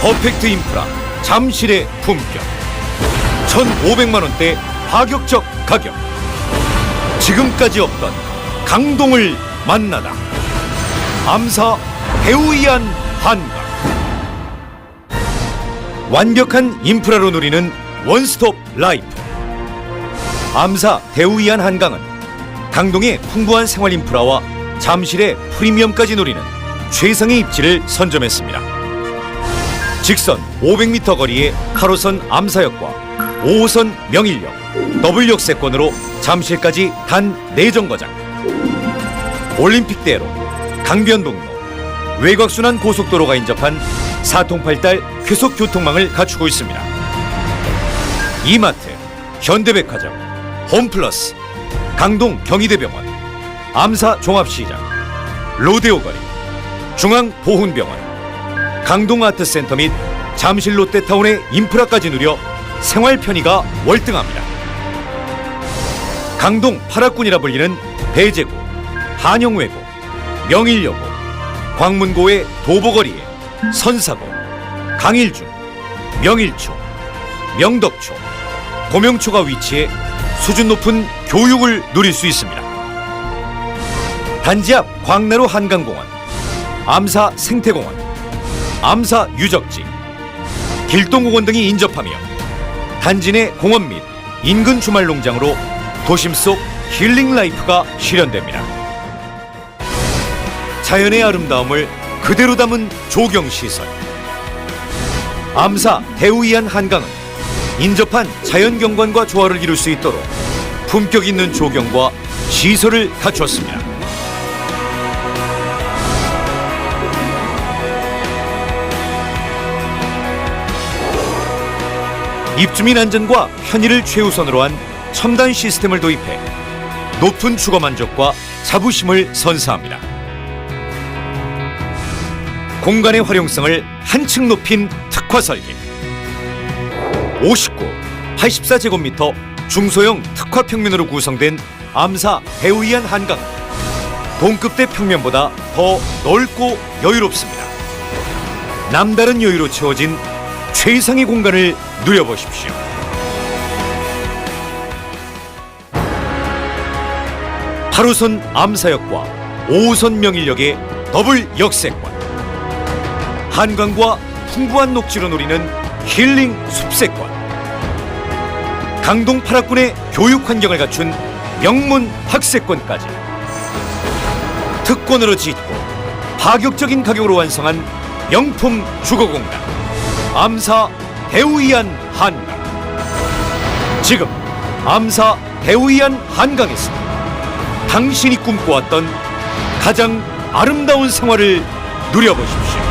퍼펙트 인프라 잠실의 품격. 1,500만 원대 파격적 가격. 지금까지 없던 강동을 만나다. 암사 배우이한 한강. 완벽한 인프라로 누리는 원스톱 라이프. 암사 대우이안 한강은 강동의 풍부한 생활 인프라와 잠실의 프리미엄까지 노리는 최상의 입지를 선점했습니다. 직선 500m 거리의 8호선 암사역과 5호선 명일역, 더블 역세권으로 잠실까지 단 4정거장 올림픽대로, 강변북로, 외곽순환 고속도로가 인접한 사통팔달 쾌속 교통망을 갖추고 있습니다. 이마트, 현대백화점, 홈플러스, 강동 경희대병원, 암사 종합시장, 로데오 거리, 중앙보훈병원, 강동 아트센터 및 잠실 롯데타운의 인프라까지 누려 생활 편의가 월등합니다. 강동 파락군이라 불리는 배제구, 한영외고, 명일여고, 광문고의 도보거리에 선사고, 강일중, 명일초, 명덕초, 고명초가 위치해 수준 높은 교육을 누릴 수 있습니다. 단지 앞 광나루 한강공원, 암사 생태공원, 암사 유적지, 길동공원 등이 인접하며 단지 내 공원 및 인근 주말 농장으로 도심 속 힐링 라이프가 실현됩니다. 자연의 아름다움을 그대로 담은 조경 시설. 암사 대우이안 한강은 인접한 자연 경관과 조화를 이룰 수 있도록 품격 있는 조경과 시설을 갖추었습니다. 입주민 안전과 편의를 최우선으로 한 첨단 시스템을 도입해 높은 주거 만족과 자부심을 선사합니다. 공간의 활용성을 한층 높인 특화 설계. 59, 84제곱미터 중소형 특화 평면으로 구성된 암사 배우이안 한강. 동급대 평면보다 더 넓고 여유롭습니다. 남다른 여유로 채워진 최상의 공간을 누려보십시오. 팔호선 암사역과 5호선 명일역의 더블 역세권. 한강과 풍부한 녹지로 누리는 힐링 숲세권. 강동 파락군의 교육 환경을 갖춘 명문 학세권까지. 특권으로 짓고 파격적인 가격으로 완성한 명품 주거공간. 암사 대우이안 한강. 지금 암사 대우이안 한강에서 당신이 꿈꿔왔던 가장 아름다운 생활을 누려보십시오.